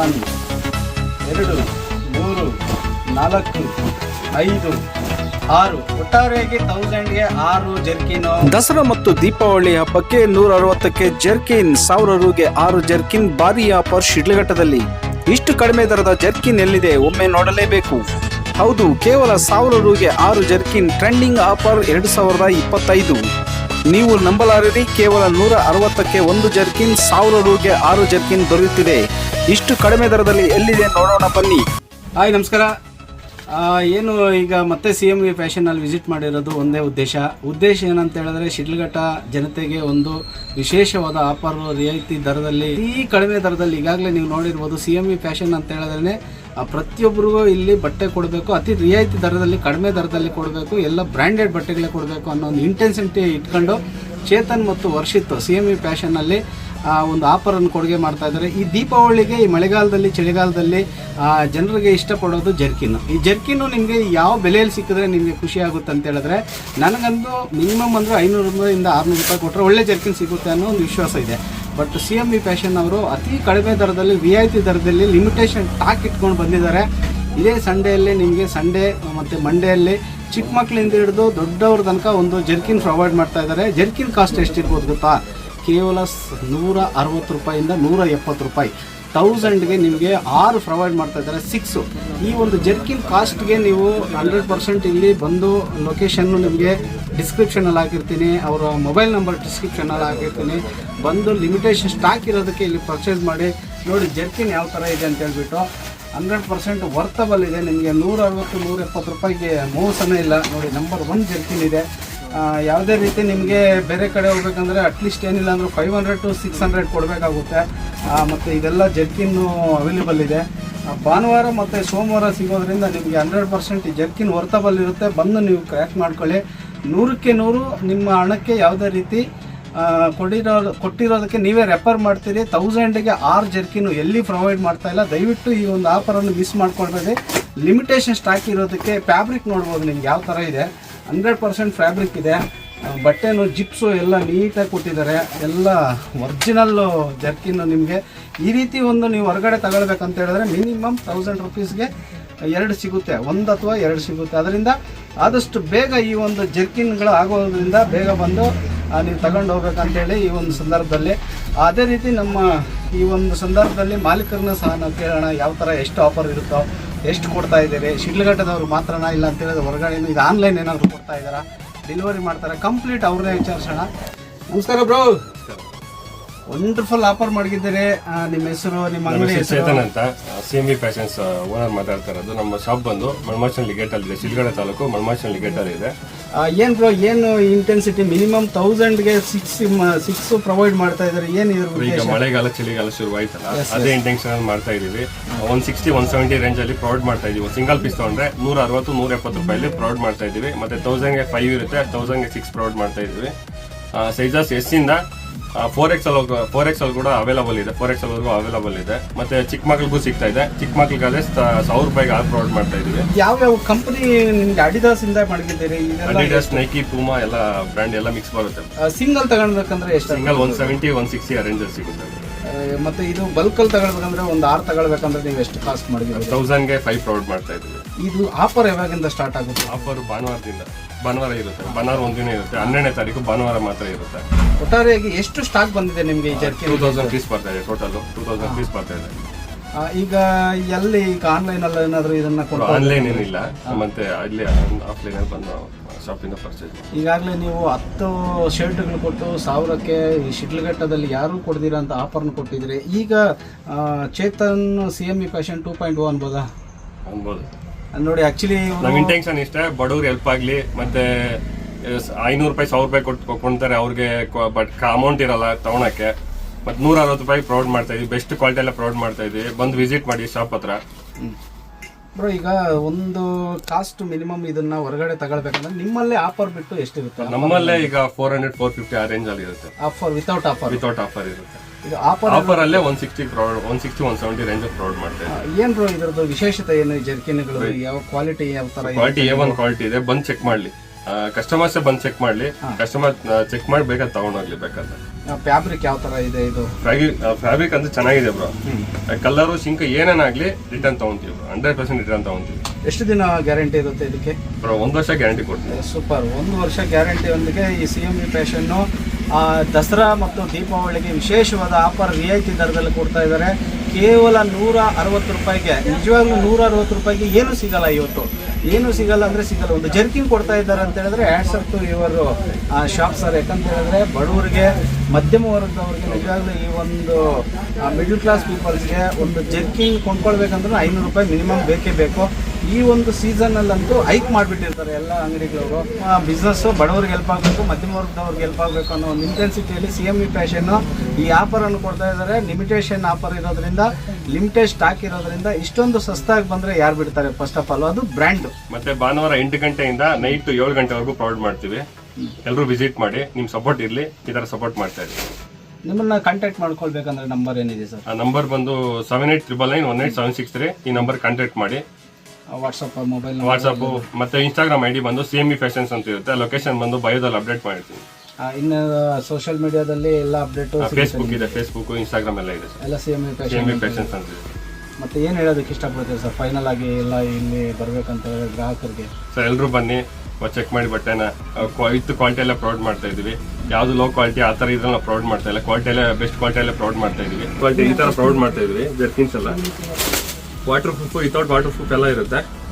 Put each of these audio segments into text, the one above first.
One ಎರಡು, ಮೂರು, ನಾಲ್ಕು, ಐದು, ಆರು. ಒಟ್ಟಾರೆಯಾಗಿ ತೌಸಂಡ್ಗೆ ಆರು ಜರ್ಕಿನ್. ದಸರಾ ಮತ್ತು ದೀಪಾವಳಿ ಹಬ್ಬಕ್ಕೆ ನೂರ ಅರವತ್ತಕ್ಕೆ ಜರ್ಕಿನ್ ಸಾವಿರ ರೂಗೆ ಆರು ಜರ್ಕಿನ್ ಭಾರಿ ಆಫರ್ ಶಿಡ್ಲಘಟ್ಟದಲ್ಲಿ. ಇಷ್ಟು ಕಡಿಮೆ ದರದ ಜರ್ಕಿನ್ ಎಲ್ಲಿದೆ ಒಮ್ಮೆ ನೋಡಲೇಬೇಕು. ಹೌದು, ಕೇವಲ ಸಾವಿರ ರೂಗೆ ಆರು ಜರ್ಕಿನ್ ಟ್ರೆಂಡಿಂಗ್ ಆಫರ್ ಎರಡು ಸಾವಿರದ ಇಪ್ಪತ್ತೈದು. ನೀವು ನಂಬಲಾರಿರಿ ಕೇವಲ ನೂರ ಅರವತ್ತಕ್ಕೆ ಒಂದು ಜರ್ಕಿನ್ ಸಾವಿರ ರೂಗೆ ಆರು ಜರ್ಕಿನ್ ದೊರೆಯುತ್ತಿದೆ. ಇಷ್ಟು ಕಡಿಮೆ ದರದಲ್ಲಿ ಎಲ್ಲಿದೆ ನೋಡೋಣ ಬನ್ನಿ. ಹಾಯ್, ನಮಸ್ಕಾರ. ಏನು ಈಗ ಮತ್ತೆ ಸಿ ಎಂ ವಿ ಫ್ಯಾಷನಲ್ಲಿ ವಿಸಿಟ್ ಮಾಡಿರೋದು ಒಂದೇ ಉದ್ದೇಶ. ಉದ್ದೇಶ ಏನಂತ ಹೇಳಿದ್ರೆ ಶಿಡ್ಲಘಟ್ಟ ಜನತೆಗೆ ಒಂದು ವಿಶೇಷವಾದ ಆಫರ್ ರಿಯಾಯಿತಿ ದರದಲ್ಲಿ ಈ ಕಡಿಮೆ ದರದಲ್ಲಿ ಈಗಾಗಲೇ ನೀವು ನೋಡಿರ್ಬೋದು ಸಿ ಎಂ ವಿ ಫ್ಯಾಷನ್ ಅಂತ ಹೇಳಿದ್ರೆ ಪ್ರತಿಯೊಬ್ಬರಿಗೂ ಇಲ್ಲಿ ಬಟ್ಟೆ ಕೊಡಬೇಕು, ಅತಿ ರಿಯಾಯಿತಿ ದರದಲ್ಲಿ ಕಡಿಮೆ ದರದಲ್ಲಿ ಕೊಡಬೇಕು, ಎಲ್ಲ ಬ್ರ್ಯಾಂಡೆಡ್ ಬಟ್ಟೆಗಳೇ ಕೊಡಬೇಕು ಅನ್ನೋ ಒಂದು ಇಂಟೆನ್ಸಿಟಿ ಇಟ್ಕೊಂಡು ಚೇತನ್ ಮತ್ತು ವರ್ಷಿತ್ ಸಿ ಎಂ ಇ ಫ್ಯಾಷನ್ನಲ್ಲಿ ಒಂದು ಆಫರನ್ನು ಕೊಡುಗೆ ಮಾಡ್ತಾ ಇದ್ದಾರೆ. ಈ ದೀಪಾವಳಿಗೆ ಈ ಮಳೆಗಾಲದಲ್ಲಿ, ಚಳಿಗಾಲದಲ್ಲಿ ಜನರಿಗೆ ಇಷ್ಟಪಡೋದು ಜರ್ಕಿನ್. ಈ ಜರ್ಕಿನ್ನು ನಿಮಗೆ ಯಾವ ಬೆಲೆಯಲ್ಲಿ ಸಿಕ್ಕಿದ್ರೆ ನಿಮಗೆ ಖುಷಿ ಆಗುತ್ತೆ ಅಂತ ಹೇಳಿದ್ರೆ, ನನಗಂತೂ ಮಿನಿಮಮ್ ಅಂದರೆ ಐನೂರು ರೂಪಾಯಿಂದ ಆರುನೂರು ರೂಪಾಯಿ ಕೊಟ್ಟರೆ ಒಳ್ಳೆ ಜರ್ಕಿನ್ ಸಿಗುತ್ತೆ ಅನ್ನೋ ಒಂದು ವಿಶ್ವಾಸ ಇದೆ. But C M B fashion ಅವರು ಅತಿ ಕಡಿಮೆ ದರದಲ್ಲಿ ರಿಯಾಯಿತಿ ದರದಲ್ಲಿ ಲಿಮಿಟೇಷನ್ ಟಾಕ್ ಇಟ್ಕೊಂಡು ಬಂದಿದ್ದಾರೆ. ಇದೇ ಸಂಡೇಯಲ್ಲಿ ನಿಮಗೆ ಸಂಡೇ ಮತ್ತು ಮಂಡೇಯಲ್ಲಿ ಚಿಕ್ಕ ಮಕ್ಕಳಿಂದ ಹಿಡಿದು ದೊಡ್ಡವ್ರ ತನಕ ಒಂದು ಜರ್ಕಿನ್ ಪ್ರೊವೈಡ್ ಮಾಡ್ತಾ ಇದ್ದಾರೆ. ಜರ್ಕಿನ್ ಕಾಸ್ಟ್ ಎಷ್ಟಿರ್ಬೋದು ಗೊತ್ತಾ? ಕೇವಲ ನೂರ ಅರವತ್ತು ರೂಪಾಯಿಂದ ನೂರ ಎಪ್ಪತ್ತು ರೂಪಾಯಿ. ತೌಸಂಡ್ಗೆ ನಿಮಗೆ ಆರು ಪ್ರೊವೈಡ್ ಮಾಡ್ತಾ ಇದ್ದಾರೆ ಸಿಕ್ಸು ಈ ಒಂದು ಜರ್ಕಿನ್ ಕಾಸ್ಟ್ಗೆ ನೀವು ಹಂಡ್ರೆಡ್ ಪರ್ಸೆಂಟ್ ಇಲ್ಲಿ ಬಂದು ಲೊಕೇಶನ್ನು ನಿಮಗೆ ಡಿಸ್ಕ್ರಿಪ್ಷನಲ್ಲಿ ಹಾಕಿರ್ತೀನಿ, ಅವರ ಮೊಬೈಲ್ ನಂಬರ್ ಡಿಸ್ಕ್ರಿಪ್ಷನಲ್ಲಿ ಹಾಕಿರ್ತೀನಿ. ಬಂದು ಲಿಮಿಟೇಷನ್ ಸ್ಟಾಕ್ ಇರೋದಕ್ಕೆ ಇಲ್ಲಿ ಪರ್ಚೇಸ್ ಮಾಡಿ. ನೋಡಿ ಜರ್ಕಿನ್ ಯಾವ ಥರ ಇದೆ ಅಂತ ಹೇಳ್ಬಿಟ್ಟು. ಹಂಡ್ರೆಡ್ ಪರ್ಸೆಂಟ್ ವರ್ತಬಲ್ ಇದೆ. ನಿಮಗೆ ನೂರ ಅರವತ್ತು ನೂರ ಎಪ್ಪತ್ತು ರೂಪಾಯಿಗೆ ಮೋಸನೇ ಇಲ್ಲ. ನೋಡಿ ನಂಬರ್ ಒನ್ ಜರ್ಕಿನ್ ಇದೆ. ಯಾವುದೇ ರೀತಿ ನಿಮಗೆ ಬೇರೆ ಕಡೆ ಹೋಗ್ಬೇಕಂದ್ರೆ ಅಟ್ಲೀಸ್ಟ್ ಏನಿಲ್ಲ ಅಂದ್ರೆ five hundred to six hundred ಕೊಡಬೇಕಾಗುತ್ತೆ. ಮತ್ತು ಇದೆಲ್ಲ ಜರ್ಕಿನ್ನು ಅವೈಲೇಬಲ್ ಇದೆ. ಭಾನುವಾರ ಮತ್ತು ಸೋಮವಾರ ಸಿಗೋದ್ರಿಂದ ನಿಮಗೆ ಹಂಡ್ರೆಡ್ ಪರ್ಸೆಂಟ್ ಜರ್ಕಿನ್ ವರ್ತಬಲ್ ಇರುತ್ತೆ. ಬಂದು ನೀವು ಕ್ರ್ಯಾಕ್ ಮಾಡ್ಕೊಳ್ಳಿ. ನೂರಕ್ಕೆ ನೂರು ನಿಮ್ಮ ಹಣಕ್ಕೆ ಯಾವುದೇ ರೀತಿ ಕೊಡಿರೋ ಕೊಟ್ಟಿರೋದಕ್ಕೆ ನೀವೇ ರೆಫರ್ ಮಾಡ್ತೀರಿ. ತೌಸಂಡಿಗೆ ಆರು ಜರ್ಕಿನು ಎಲ್ಲಿ ಪ್ರೊವೈಡ್ ಮಾಡ್ತಾ ಇಲ್ಲ. ದಯವಿಟ್ಟು ಈ ಒಂದು ಆಫರನ್ನು ಮಿಸ್ ಮಾಡ್ಕೊಳ್ಬೇಡಿ. ಲಿಮಿಟೇಷನ್ ಸ್ಟಾಕ್ ಇರೋದಕ್ಕೆ ಫ್ಯಾಬ್ರಿಕ್ ನೋಡ್ಬೋದು ನಿಮ್ಗೆ ಯಾವ ಥರ ಇದೆ. ಹಂಡ್ರೆಡ್ ಪರ್ಸೆಂಟ್ ಫ್ಯಾಬ್ರಿಕ್ ಇದೆ. ಬಟ್ಟೆನು ಜಿಪ್ಸು ಎಲ್ಲ ನೀಟಾಗಿ ಕೊಟ್ಟಿದ್ದಾರೆ. ಎಲ್ಲ ಒರ್ಜಿನಲ್ಲು ಜರ್ಕಿನ್ನು ನಿಮಗೆ. ಈ ರೀತಿ ಒಂದು ನೀವು ಹೊರಗಡೆ ತಗೊಳ್ಬೇಕಂತ ಹೇಳಿದ್ರೆ ಮಿನಿಮಮ್ ತೌಸಂಡ್ ರುಪೀಸ್ಗೆ ಎರಡು ಸಿಗುತ್ತೆ. ಒಂದು ಅಥವಾ ಎರಡು ಸಿಗುತ್ತೆ. ಅದರಿಂದ ಆದಷ್ಟು ಬೇಗ ಈ ಒಂದು ಜರ್ಕಿನ್ಗಳು ಆಗೋದ್ರಿಂದ ಬೇಗ ಬಂದು ನೀವು ತಗೊಂಡು ಹೋಗ್ಬೇಕಂತೇಳಿ ಈ ಒಂದು ಸಂದರ್ಭದಲ್ಲಿ. ಅದೇ ರೀತಿ ನಮ್ಮ ಈ ಒಂದು ಸಂದರ್ಭದಲ್ಲಿ ಮಾಲೀಕರನ್ನ ಸಹ ನಾವು ಕೇಳೋಣ, ಯಾವ ಥರ ಎಷ್ಟು ಆಫರ್ ಇರುತ್ತೋ, ಎಷ್ಟು ಕೊಡ್ತಾ ಇದ್ದೀರಿ, ಶಿಡ್ಲಘಟ್ಟದವ್ರು ಮಾತ್ರನಾ ಇಲ್ಲ ಅಂತ ಹೇಳಿದ್ರೆ ಹೊರಗಡೆ ಇದು ಆನ್ಲೈನ್ ಏನಾದರೂ ಕೊಡ್ತಾ ಇದ್ದಾರಾ? ಡೆಲಿವರಿ ಮಾಡ್ತಾರೆ? ಕಂಪ್ಲೀಟ್ ಅವ್ರನ್ನೇ ವಿಚಾರಿಸೋಣ. ನಮಸ್ಕಾರ ಬ್ರೋ. ವಂಡರ್ಫುಲ್ ಆಫರ್ ಮಾಡಿದ್ದೀರಿ. ನಿಮ್ಮ ಹೆಸರು ನಿಮ್ಮ ಅಂಗಡಿ ಹೆಸರು ಚೇತನ್ ಅಂತ. C M V fashions owner ಮಾತಾಡ್ತಾ ಇರೋದು. ನಮ್ಮ ಶಾಪ್ ಬಂದು ಮಳಮಾಚನಹಳ್ಳಿ ಗೇಟ್ ಅಲ್ಲಿ ಇದೆ. ಶಿಲ್ಗಡೆ ತಾಲೂಕು ಮಳಮಾಚನಹಳ್ಳಿ ಗೇಟ್ ಅಲ್ಲಿ ಇದೆ. ಏನ್ ಬ್ರೋ ಏನು ಇಂಟೆನ್ಸಿಟಿ ಮಿನಿಮಮ್ ತೌಸಂಡ್ಗೆ ಸಿಕ್ಸ್ ಸಿಕ್ಸ್ ಪ್ರೊವೈಡ್ ಮಾಡ್ತಾ ಇದ್ದಾರೆ. ಏನು ಇದ್ರ ಈಗ ಮಳೆಗಾಲ ಚಳಿಗಾಲ ಶುರು ಆಯ್ತಲ್ಲ ಅದೇ ಇಂಟೆನ್ಷನ್ ಮಾಡ್ತಾ ಇದೀವಿ one sixty one seventy range ಅಲ್ಲಿ ಪ್ರೊವೈಡ್ ಮಾಡ್ತಾ ಇದೀವಿ ಸಿಂಗಲ್ ಪೀಸ್ ತಗೊಂಡ್ರೆ ನೂರ ಅರವತ್ತು ನೂರ ಎಪ್ಪತ್ತು ರೂಪಾಯಲ್ಲಿ ಪ್ರೊವೈಡ್ ಮಾಡ್ತಾ ಇದೀವಿ ಮತ್ತೆ ತೌಸಂಡ್ಗೆ ಫೈವ್ ಇರುತ್ತೆ ತೌಸಂಡ್ಗೆ ಸಿಕ್ಸ್ ಪ್ರೊವೈಡ್ ಮಾಡ್ತಾ ಇದೀವಿ ಸೈಜಸ್ ಎಸ್ ಇಂದ ಫೋರ್ ಎಕ್ಸ್ ಅಲ್ಲಿ ಫೋರ್ ಎಕ್ಸ್ ಅಲ್ಲಿ ಕೂಡ ಅವೈಲಬಲ್ ಇದೆ. ಫೋರ್ ಎಕ್ಸ್ ವರೆಗೂ ಅವೈಲಬಲ್ ಇದೆ. ಮತ್ತೆ ಚಿಕ್ಕ ಮಕ್ಳಿಗೂ ಸಿಗ್ತಾ ಇದೆ. ಚಿಕ್ಕ ಮಕ್ಳಿಗಾದ್ರೆ ಸಾವಿರ ರೂಪಾಯಿಗೆ ಆಲ್ ಪ್ರೊವೈಡ್ ಮಾಡ್ತಾ ಇದೀವಿ ಯಾವ ಕಂಪನಿ ನಿಮ್ಗೆ ಅಡಿದಾಸ್ ಇಂದ ಮಾಡಿದ್ದೀರಿ ಅಡಿದಾಸ್ ನೈಕಿ ಪೂಮಾ ಎಲ್ಲ ಬ್ರ್ಯಾಂಡ್ ಎಲ್ಲ ಮಿಕ್ಸ್ ಬರುತ್ತೆ. ಸಿಂಗಲ್ ತಗೊಂಡ್ಬೇಕಂದ್ರೆ ಎಷ್ಟು single one seventy one sixty ರೇಂಜಲ್ಲಿ ಸಿಗುತ್ತೆ. ಮತ್ತೆ ಇದು ಬಲ್ಕಲ್ಲಿ ತಗೊಳ್ಬೇಕಂದ್ರೆ ಒಂದು ಆರ್ ತಗೊಳ್ಬೇಕಂದ್ರೆ ನೀವು ಎಷ್ಟು ಕಾಸ್ಟ್ ಮಾಡಿದ್ದೀರಿ? ತೌಸಂಡ್ಗೆ ಫೈವ್ ಪ್ರೌಡ್ ಮಾಡ್ತಾ ಇದ್ದೀವಿ. ಇದು ಆಫರ್ ಯಾವಾಗಿಂದ ಸ್ಟಾರ್ಟ್ ಆಗುತ್ತೆ? ಆಫರ್ ಭಾನುವಾರದಿಂದ. ಭಾನುವಾರ ಇರುತ್ತೆ. ಭಾನುವಾರ ಒಂದಿನ ಇರುತ್ತೆ. ಹನ್ನೆರಡನೇ ತಾರೀಕು ಭಾನುವಾರ ಮಾತ್ರ ಇರುತ್ತೆ. ಒಟ್ಟಾರೆಯಾಗಿ ಎಷ್ಟು ಸ್ಟಾಕ್ ಬಂದಿದೆ ನಿಮಗೆ ಈ ಜರ್ಕಿ ಟೂ ತೌಸಂಡ್ ಪೀಸ್ ಬರ್ತಾ ಇದೆ ಟೋಟಲ್ ಟೂ ತೌಸಂಡ್ ಪೀಸ್ ಬರ್ತಾ ಇದೆ. ಈಗ ಎಲ್ಲಿ ಈಗ ಆನ್ಲೈನ್ ಅಲ್ಲಿ ಏನಾದ್ರು ಇದನ್ನ ಆನ್ಲೈನ್ ಏನಿಲ್ಲ. ಮತ್ತೆ ಅಲ್ಲಿ ಆಫ್ಲೈನ್ ಅಲ್ಲಿ ಬಂದು ಶಾಪಿಂದ ಪರ್ಚೇಸ್ ಈಗಾಗಲೇ ನೀವು ಹತ್ತು ಶರ್ಟ್ಗಳು ಕೊಟ್ಟು ಸಾವಿರಕ್ಕೆ ಈ ಶಿಡ್ಲಘಟ್ಟದಲ್ಲಿ ಯಾರು ಕೊಡ್ದಿರ ಅಂತ ಆಫರ್ನ ಕೊಟ್ಟಿದ್ದೀರಿ. ಈಗ ಆ, Chetan C M E fashion two point one ಅನ್ಬೋದಾ? ಅನ್ಬೋದು. ನೋಡಿ ಆ್ಯಕ್ಚುಲಿ ನಮ್ಮ ಇಂಟೆನ್ಷನ್ ಇಷ್ಟೇ ಬಡವ್ರಿಗೆ ಹೆಲ್ಪ್ ಆಗಲಿ ಮತ್ತೆ ಐನೂರು ರೂಪಾಯಿ ಸಾವಿರ ರೂಪಾಯಿ ಕೊಟ್ಟು ಕೊಡ್ತಾರೆ ಅವ್ರಿಗೆ ಬಟ್ ಅಮೌಂಟ್ ಇರಲ್ಲ ತಗೊಳಕ್ಕೆ. ಮತ್ತು ನೂರ ಅರವತ್ತು ರೂಪಾಯಿ ಪ್ರೊವೈಡ್ ಮಾಡ್ತಾ ಇದೀವಿ ಬೆಸ್ಟ್ ಕ್ವಾಲಿಟಿ ಎಲ್ಲ ಪ್ರೊವೈಡ್ ಮಾಡ್ತಾ ಇದೀವಿ. ಬಂದು ವಿಸಿಟ್ ಮಾಡಿ ಶಾಪ್ ಹತ್ರ. ಬ್ರೋ ಈಗ ಒಂದು ಕಾಸ್ಟ್ ಮಿನಿಮಮ್ ಇದನ್ನ ಹೊರಗಡೆ ತಗೊಳ್ಬೇಕಂದ್ರೆ ನಿಮ್ಮಲ್ಲೇ ಆಫರ್ ಬಿಟ್ಟು ಎಷ್ಟಿರುತ್ತೆ? ನಮ್ಮಲ್ಲೇ ಈಗ ಫೋರ್ ಹಂಡ್ರೆಡ್ ಫೋರ್ ಫಿಫ್ಟಿ ಆ ರೇಂಜ್ ಅಲ್ಲಿ ಇರುತ್ತೆ. Offer without offer without offer ಇರುತ್ತೆ. ಈಗ ಆಫರ್ ಆಫರ್ ಅಲ್ಲೇ one sixty one sixty one seventy range ಇದ್ದೀವಿ. ಏನ್ ಬ್ರೋ ಇದ್ರದ್ದು ವಿಶೇಷತೆ ಏನು ಜರ್ಕಿನ್ಗಳು ಯಾವ ಕ್ವಾಲಿಟಿ ಯಾವ ತರ ಕ್ವಾಲಿಟಿ ಎ ಒನ್ ಕ್ವಾಲಿಟಿ ಇದೆ. ಬಂದು ಚೆಕ್ ಮಾಡ್ಲಿ. ಕಸ್ಟಮರ್ಸ್ ಬಂದು ಚೆಕ್ ಮಾಡ್ಲಿ. ಕಸ್ಟಮರ್ ಚೆಕ್ ಮಾಡಿ ಬೇಕಾದ್ರೆ ತಗೊಂಡೋಗ್ಲಿ ಬೇಕಾದ್ರೆ. ಫ್ಯಾಬ್ರಿಕ್ ಯಾವ ತರ ಇದೆ ಇದು? ಫ್ಯಾಬ್ರಿಕ್ ಅಂದ್ರೆ ಚೆನ್ನಾಗಿದೆ ಬ್ರೋ ಕಲರು ಶಿಂಕ್ ಏನೇನಾಗ್ಲಿ ರಿಟರ್ನ್ ತಗೊಂತೀವಿ ಬ್ರೋ ಹಂಡ್ರೆಡ್ ಪರ್ಸೆಂಟ್ ರಿಟರ್ನ್ ತಗೊಂತೀವಿ. ಎಷ್ಟು ದಿನ ಗ್ಯಾರಂಟಿ ಇರುತ್ತೆ ಇದಕ್ಕೆ? ಬ್ರೋ ಒಂದು ವರ್ಷ ಗ್ಯಾರಂಟಿ ಕೊಡ್ತೀವಿ. ಸೂಪರ್ ಒಂದು ವರ್ಷ ಗ್ಯಾರಂಟಿ ಒಂದಿಗೆ ಈ ಸಿ ಎಂ ಇ ಫ್ಯಾಷನ್ನು ದಸರಾ ಮತ್ತು ದೀಪಾವಳಿಗೆ ವಿಶೇಷವಾದ ಆಫರ್ ರಿಯಾಯಿತಿ ದರದಲ್ಲಿ ಕೊಡ್ತಾ ಇದ್ದಾರೆ ಕೇವಲ ನೂರ ಅರವತ್ತು ರೂಪಾಯಿಗೆ ನಿಜವಾಗ್ಲೂ ನೂರ ಅರವತ್ತು ರೂಪಾಯಿಗೆ ಏನು ಸಿಗಲ್ಲ ಇವತ್ತು. ಏನು ಸಿಗಲ್ಲ ಅಂದರೆ ಸಿಗಲ್ಲ. ಒಂದು ಜರ್ಕಿಂಗ್ ಕೊಡ್ತಾ ಇದ್ದಾರೆ ಅಂತ ಹೇಳಿದ್ರೆ ಆ್ಯಡ್ಸ್ ಅಪ್ ಟು ಇವರು ಶಾಪ್ ಸರ್ ಯಾಕಂತ ಹೇಳಿದ್ರೆ ಬಡವರಿಗೆ, ಮಧ್ಯಮ ವರ್ಗದವ್ರಿಗೆ ನಿಜವಾಗ್ಲೂ ಈ ಒಂದು ಮಿಡ್ಲ್ ಕ್ಲಾಸ್ ಪೀಪಲ್ಸ್ಗೆ ಒಂದು ಜರ್ಕಿಂಗ್ ಕೊಂಡ್ಕೊಳ್ಬೇಕಂದ್ರೆ ಐನೂರು ರೂಪಾಯಿ ಮಿನಿಮಮ್ ಬೇಕೇ ಬೇಕು. ಈ ಒಂದು ಸೀಸನ್ನಲ್ಲಂತೂ ಹೈಕ್ ಮಾಡಿಬಿಟ್ಟಿರ್ತಾರೆ ಎಲ್ಲ ಅಂಗಡಿಗಳವರು. ಬಿಸ್ನೆಸ್ಸು ಬಡವರಿಗೆ ಹೆಲ್ಪ್ ಆಗಬೇಕು ಮಧ್ಯಮ ವರ್ಗದವ್ರಿಗೆ ಹೆಲ್ಪ್ ಆಗಬೇಕು ಅನ್ನೋ ಒಂದು ಇಂಟೆನ್ಸಿಟಿಯಲ್ಲಿ ಸಿ ಎಂ ಇ ಫ್ಯಾಷನ್ನು ಈ ಆಫರನ್ನು ಕೊಡ್ತಾ ಇದ್ದಾರೆ. ಲಿಮಿಟೇಷನ್ ಆಫರ್ ಇರೋದ್ರಿಂದ ಲಿಮಿಟೆಡ್ ಸ್ಟಾಕ್ ಇರೋದ್ರಿಂದ ಇಷ್ಟೊಂದು ಸಸ್ತಾಗಿ ಬಂದರೆ ಯಾರು ಬಿಡ್ತಾರೆ? ಫಸ್ಟ್ ಆಫ್ ಆಲ್ ಅದು ಬ್ರ್ಯಾಂಡು ಮತ್ತೆ ಭಾನುವಾರ ಎಂಟು ಗಂಟೆಯಿಂದ ನೈಟ್ ಏಳು ಗಂಟೆವರೆಗೂ ಪ್ರೊವೈಡ್ ಮಾಡ್ತೀವಿ. ಎಲ್ಲರೂ ವಿಸಿಟ್ ಮಾಡಿ ನಿಮ್ಮ ಸಪೋರ್ಟ್ ಇರಲಿ ಈ ತರ ಸಪೋರ್ಟ್ ಮಾಡ್ತಾ ಇದ್ದೀವಿ. ನಿಮ್ಮನ್ನ ಕಾಂಟ್ಯಾಕ್ಟ್ ಮಾಡ್ಕೊಳ್ಬೇಕಂದ್ರೆ ನಂಬರ್ ಏನಿದೆ ಸರ್ ಆ ನಂಬರ್ ಬಂದು seven eight triple nine one eight seven six three ಈ ನಂಬರ್ ಕಾಂಟ್ಯಾಕ್ಟ್ ಮಾಡಿ. ವಾಟ್ಸಪ್ ಮೊಬೈಲ್ ವಾಟ್ಸಪ್ ಮತ್ತೆ ಇನ್ಸ್ಟಾಗ್ರಾಮ್ ಐ ಡಿ ಬಂದು ಸಿ ಎಂ ಇ ಫ್ಯಾಷನ್ಸ್ ಅಂತ ಇರುತ್ತೆ. ಲೊಕೇಶನ್ ಬಂದು ಬಯೋದಲ್ಲಿ ಅಪ್ಡೇಟ್ ಮಾಡ್ತೀನಿ. ಇನ್ನು ಸೋಷಿಯಲ್ ಮೀಡಿಯಾದಲ್ಲಿ ಎಲ್ಲ ಅಪ್ಡೇಟು ಫೇಸ್ಬುಕ್ ಇದೆ ಫೇಸ್ಬುಕ್ ಇನ್ಸ್ಟಾಗ್ರಾಮ್ ಎಲ್ಲ ಇದೆ ಎಲ್ಲ C M E C M E fashions ಅಂತ ಇದೆ. ಮತ್ತೆ ಏನು ಹೇಳೋದಕ್ಕೆ ಇಷ್ಟಪಡ್ತೀವಿ ಸರ್? ಫೈನಲ್ ಆಗಿ ಎಲ್ಲ ಇಲ್ಲಿ ಬರ್ಬೇಕಂತ ಹೇಳಿ ಗ್ರಾಹಕರಿಗೆ. ಸರ್ ಎಲ್ಲರೂ ಬನ್ನಿ ಚೆಕ್ ಮಾಡಿ ಬಟ್ಟೆನ. ವಿತ್ ಕ್ವಾಲಿಟಿ ಎಲ್ಲ ಪ್ರೌಡ್ ಮಾಡ್ತಾ ಇದೀವಿ ಯಾವ್ದು ಲೋ ಕ್ವಾಲಿಟಿ ಆ ಥರ ಇದ್ರಲ್ಲಿ ನಾವು ಪ್ರೌಡ್ ಮಾಡ್ತಾ ಇಲ್ಲ. ಕ್ವಾಲಿಟಿ ಎಲ್ಲ ಬೆಸ್ಟ್ ಕ್ವಾಲಿಟಿ ಎಲ್ಲ ಪ್ರೌಡ್ ಮಾಡ್ತಾ ಇದೀವಿ ಕ್ವಾಲಿಟಿ ಈ ಥರ ಪ್ರೌಡ್ ಮಾಡ್ತಾ ಇದೀವಿ ಜರ್ಕಿನ್ಸ್ ಎಲ್ಲ. Water proof without water proof ಎಲ್ಲ ಇರುತ್ತೆ.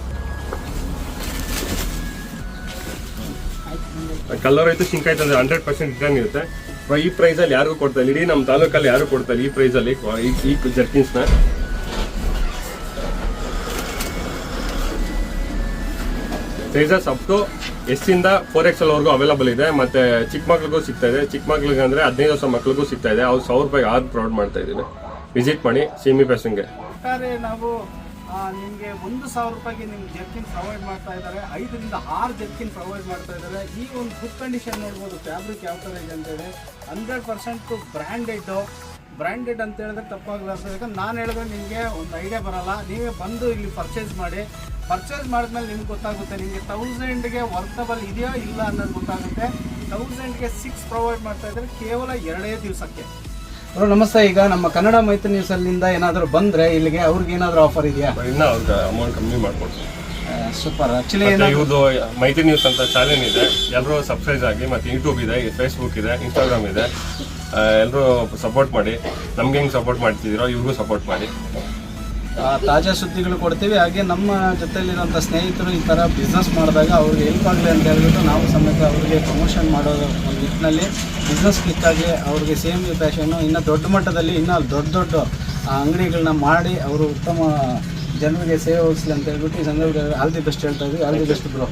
ಕಲರ್ ಆಯ್ತು ಸಿಂಕ್ ಆಯ್ತು ಅಂದ್ರೆ ಹಂಡ್ರೆಡ್ ಪರ್ಸೆಂಟ್ ರಿಟರ್ನ್ ಇರುತ್ತೆ. ಈ ಪ್ರೈಸ್ ಅಲ್ಲಿ ಯಾರಿಗೂ ಕೊಡ್ತಾ ಇಲ್ಲ, ಇಡೀ ನಮ್ಮ ತಾಲೂಕಲ್ಲಿ ಯಾರು ಕೊಡ್ತಾ ಈ ಪ್ರೈಸ್ ಅಲ್ಲಿ, ಈ- ಜರ್ಕಿನ್ಸ್ ಜರ್ಕಿನ್ಸ್ನ ಸೈಜಸ್ ಅಪ್ ಟು ಎಸ್ ಇಂದ ಫೋರ್ ಎಕ್ಸ್ ಎಲ್ ವರೆಗೂ ಅವೈಲಬಲ್ ಇದೆ. ಮತ್ತೆ ಚಿಕ್ಕ ಮಕ್ಳಿಗೂ ಸಿಗ್ತಾ ಇದೆ. ಚಿಕ್ಕ ಮಕ್ಳಿಗೆ ಅಂದ್ರೆ ಹದಿನೈದು ವರ್ಷ ಮಕ್ಳಿಗೂ ಸಿಗ್ತಾ ಇದೆ. ಅವ್ರು ಸಾವಿರ ರೂಪಾಯಿ ಆರು ಪ್ರೊವೈಡ್ ಮಾಡ್ತಾ ಇದ್ದೀನಿ. ವಿಸಿಟ್ ಮಾಡಿ ಸಿಮಿ ಪ್ಯಾಸಂಗೆ ಒಟ್ಟಾರೆ ನಾವು ನಿಮಗೆ ಒಂದು ಸಾವಿರ ರೂಪಾಯಿಗೆ ನಿಮ್ಗೆ ಜರ್ಕಿನ್ ಪ್ರೊವೈಡ್ ಮಾಡ್ತಾ ಇದ್ದಾರೆ. ಐದರಿಂದ ಆರು ಜರ್ಕಿನ್ ಪ್ರೊವೈಡ್ ಮಾಡ್ತಾ ಇದ್ದಾರೆ. ಈ ಒಂದು ಗುಡ್ ಕಂಡೀಷನ್ ನೋಡ್ಬೋದು ಫ್ಯಾಬ್ರಿಕ್ ಯಾವ ಥರ ಇದೆ ಅಂತೇಳಿ. ಹಂಡ್ರೆಡ್ ಪರ್ಸೆಂಟು ಬ್ರ್ಯಾಂಡೆಡ್ಡು ಬ್ರ್ಯಾಂಡೆಡ್ ಅಂತ ಹೇಳಿದ್ರೆ ತಪ್ಪಾಗಲಾರ್ದು ಯಾಕಂದ್ರೆ ನಾನು ಹೇಳಿದ್ರೆ ನಿಮಗೆ ಒಂದು ಐಡಿಯಾ ಬರೋಲ್ಲ. ನೀವೇ ಬಂದು ಇಲ್ಲಿ ಪರ್ಚೇಸ್ ಮಾಡಿ. ಪರ್ಚೇಸ್ ಮಾಡಿದ್ಮೇಲೆ ನಿಮ್ಗೆ ಗೊತ್ತಾಗುತ್ತೆ, ನಿಮಗೆ ತೌಸಂಡ್ಗೆ ವರ್ತಬಲ್ ಇದೆಯೋ ಇಲ್ಲ ಅನ್ನೋದು ಗೊತ್ತಾಗುತ್ತೆ. ತೌಸಂಡ್ಗೆ ಸಿಕ್ಸ್ ಪ್ರೊವೈಡ್ ಮಾಡ್ತಾ ಇದ್ದಾರೆ, ಕೇವಲ ಎರಡೇ ದಿವಸಕ್ಕೆ. ಬ್ರೋ ನಮಸ್ತೆ. ಈಗ ನಮ್ಮ ಕನ್ನಡ ಮೈತ್ರಿ ನ್ಯೂಸ್ ಅಲ್ಲಿಂದ ಏನಾದರೂ ಬಂದ್ರೆ ಇಲ್ಲಿಗೆ ಅವ್ರಿಗೆ ಏನಾದರೂ ಆಫರ್ ಇದೆಯಾ? ಇನ್ನ ಅವ್ರಿಗೆ ಅಮೌಂಟ್ ಕಮ್ಮಿ ಮಾಡ್ಕೊಡ್ತೀವಿ. ಸೂಪರ್ ಆಕ್ಚುಲಿ ಇವ್ರದ್ದು ಮೈತ್ರಿ ನ್ಯೂಸ್ ಅಂತ ಚಾನೆಲ್ ಇದೆ. ಎಲ್ಲರೂ ಸಬ್ಸ್ಕ್ರೈಬ್ ಆಗಿ ಮತ್ತೆ ಯೂಟ್ಯೂಬ್ ಇದೆ ಫೇಸ್ಬುಕ್ ಇದೆ ಇನ್ಸ್ಟಾಗ್ರಾಮ್ ಇದೆ. ಎಲ್ಲರೂ ಸಪೋರ್ಟ್ ಮಾಡಿ. ನಮ್ಗೆ ಹೆಂಗೆ ಸಪೋರ್ಟ್ ಮಾಡ್ತಿದ್ದೀರೋ ಇವ್ರಿಗೂ ಸಪೋರ್ಟ್ ಮಾಡಿ. ತಾಜಾ ಸುದ್ದಿಗಳು ಕೊಡ್ತೀವಿ. ಹಾಗೆ ನಮ್ಮ ಜೊತೆಯಲ್ಲಿರುವಂಥ ಸ್ನೇಹಿತರು ಈ ಥರ ಬಿಸ್ನೆಸ್ ಮಾಡಿದಾಗ ಅವ್ರಿಗೆ ಹೆಲ್ಪ್ ಆಗಲಿ ಅಂತ ಹೇಳ್ಬಿಟ್ಟು ನಾವು ಸಮೇತ ಅವ್ರಿಗೆ ಪ್ರಮೋಷನ್ ಮಾಡೋದು ಒಂದು ನಿಟ್ಟಿನಲ್ಲಿ ಬಿಸ್ನೆಸ್ ಕ್ಲಿಕ್ಕಾಗಿ ಅವ್ರಿಗೆ ಸೇಮ್ ಪ್ಯಾಷನ್ನು ಇನ್ನೂ ದೊಡ್ಡ ಮಟ್ಟದಲ್ಲಿ ಇನ್ನೂ ದೊಡ್ಡ ದೊಡ್ಡ ಅಂಗಡಿಗಳನ್ನ ಮಾಡಿ ಅವರು ಉತ್ತಮ ಜನರಿಗೆ ಸೇವೆ ಹೋಗಿಸ್ಲಿ ಅಂತ ಹೇಳ್ಬಿಟ್ಟು ಈ ಸಂದರ್ಭದಲ್ಲಿ ಆಲ್ ದಿ ಬೆಸ್ಟ್ ಹೇಳ್ತಾ ಇದ್ವಿ. All the best bro.